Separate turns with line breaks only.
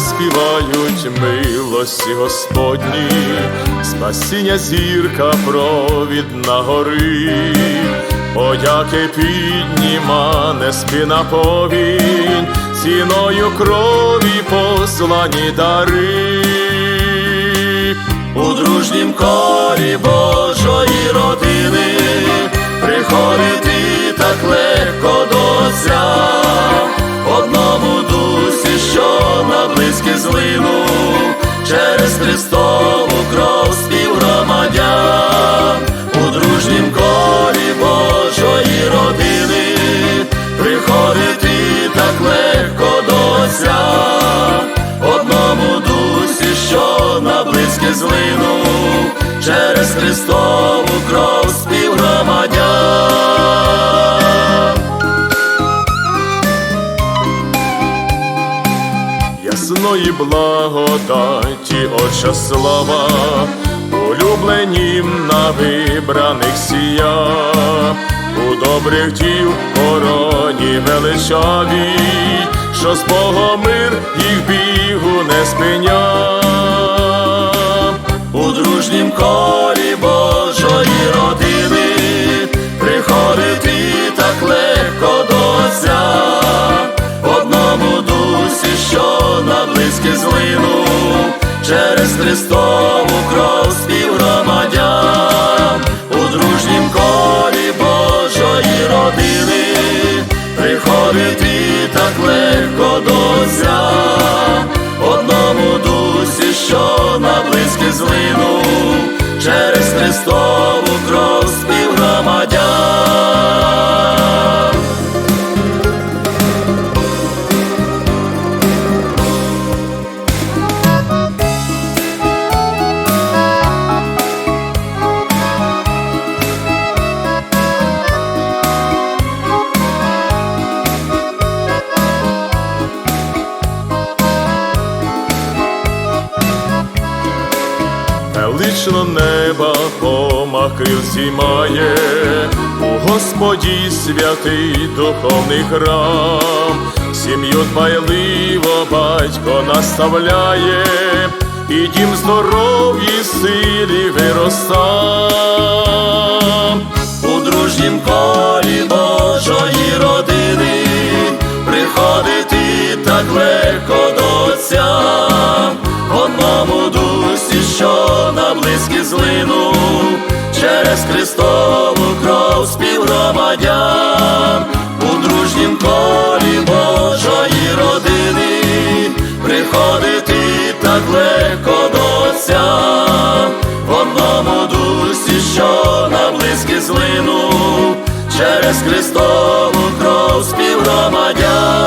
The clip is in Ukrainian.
співають милості Господні, спасіння зірка провідна гори, подяки підніма не спина повінь, ціною крові послані дари. У дружнім колі Христову кров співгромадян, у дружнім колі Божої родини. Приходити так легко до одному дусі, що на близькі злину, через Христову Ясної благодаті, Отча слава, улюбленім на вибраних сія, у добрих дів короні величаві, що з Богом мир їх бігу не спиня. У дружнім колі Христову кров співгромадян, у дружнім колі Божої родини. Приходити так легко до Велично неба помах крильці має, у Господі святий духовний храм, сім'ю дбайливо батько наставляє, і дім здоров'ї силі вироста. У дружнім колі Божої родини приходити так легко через Христову кров співгромадян.